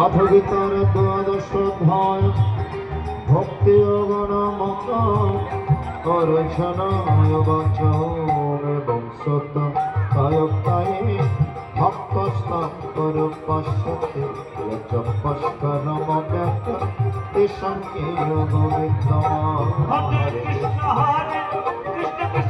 সাধুগীতার দ্বাদশ ভয় ভক্তি অগণ মত অরচনায় বচন এবং সত কায়কায় ভক্ত স্তর পশ্যতে সংকীর্ণ গোবিন্দ হরে, কৃষ্ণ কৃষ্ণ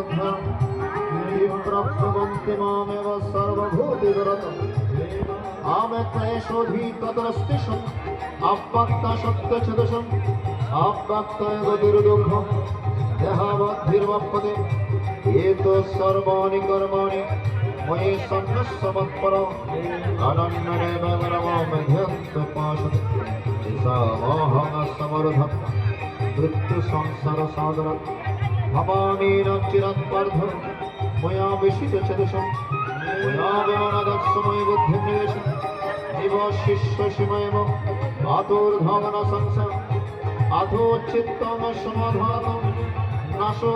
सर्वत्र विप्रभवन्ति मामेव सर्वभूतिगरतम् आमे क्लेशोऽधिकतरस्तिषम् अव्यक्तसत्यचदशम् अव्यक्तगतिर्दुःखम् देहावद्भिर्वपदे एतो सर्वाणि कर्माणि मयि ভবানীর চিরাৎপার্ধম ময়া বেশিত চেতসম ময়াগমনাদর্শময় বুদ্ধিম নিবেশম জীব শিষ্য সীময়ম। আতোর ধমন সংসার। আধো চিত্তম সমাধাতম। নাশো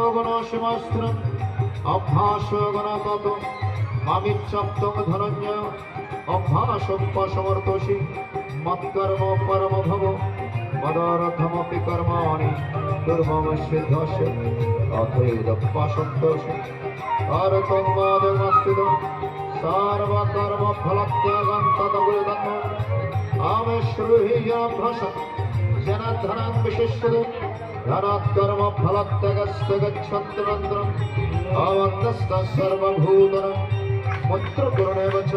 মৎকর্ম পরম ভব মদারথমপি কর্মাণি দুর্মম সিদ্ধস অথৈদপাসন্তোষ আর তন্মাদমস্থিত সার্বকর্ম ফলত্যাগম তদবৃদম আমে শ্রুহি অভ্যস জনধনাং বিশিষ্যতে, ধনাৎকর্ম ফলত্যাগস্ত গচ্ছন্ত মন্ত্রম অবন্তস্ত সর্বভূতরম মন্ত্র করণেব চ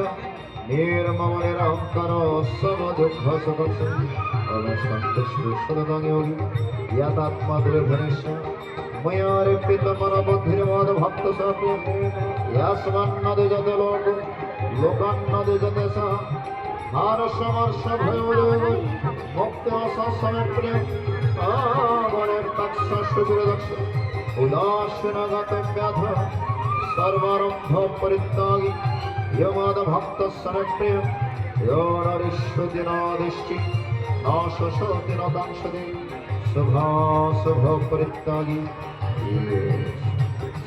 নির্মম নিরহঙ্কর সম দুঃখ সকর্ষ সন্তোষদঙ্গী ইয়াদাত্মা দুর্ভনেশ ময়ারে পিতমর বধিরমদ ভক্ত সর্বে ইয়াসমান্নদে যতে লোক লোকান্নদে যতে সহ ভারসমর্ষ ভয়দেব ভক্ত অসসমে প্রেম আগণের তৎস সুদূর দক্ষ উদাসীনগত ব্যাধ সর্বারম্ভ পরিত্যাগী ইয়মদ ভক্ত সনে প্রেম ইয়নারিশ্ব দিনাদিষ্টি নশতিরতাংশদে শুভ শুভ পরিত্যাগী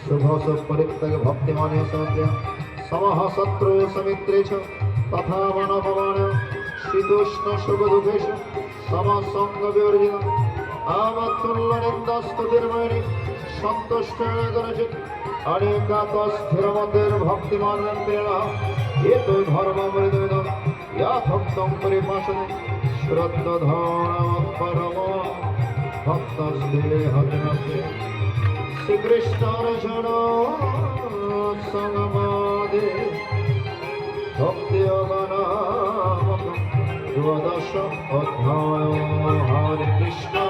শুভ শুভ পরিত্যাগ ভক্তিমানে সদ্য সমহ শত্রু সমিত্রে ছ তথা মনোভবান শীতোষ্ণ শুভ দুঃখেশ সমসঙ্গ বিবর্জিত আমতুল্য নিন্দাস্তুতির্ময়ী সন্তুষ্ট গণচিত অনেকাত স্থিরমতের ভক্তিমান প্রেরণ এ তো ধর্মামৃত याथक्तं परिभाषते श्रद्धधान परम भक्तस्ते हरिणते श्रीकृष्णार्जुन संगमादे भक्तियोगनामकं द्वादश अध्याय हरे कृष्ण